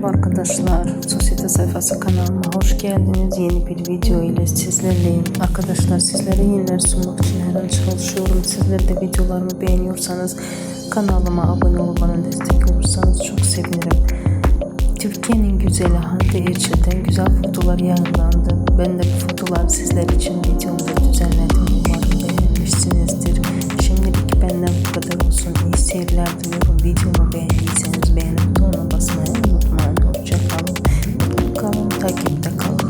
Merhaba arkadaşlar, Sosyete Sayfası kanalıma hoş geldiniz. Yeni bir video ile sizlerleyim. Arkadaşlar sizlere yeniler sunmak için her an çalışıyorum. Sizler de videolarımı beğeniyorsanız kanalıma abone bana destek olursanız çok sevinirim. Türkiye'nin güzeli Hande Erçel'den güzel fotolar yayınlandı. Ben de bu fotoları sizler için videomda düzenledim. Umarım beğenmişsinizdir. Şimdilik benden bu kadar olsun. İyi seyirler diliyorum. Videomu beğendiyseniz beğeni 最近いた顔。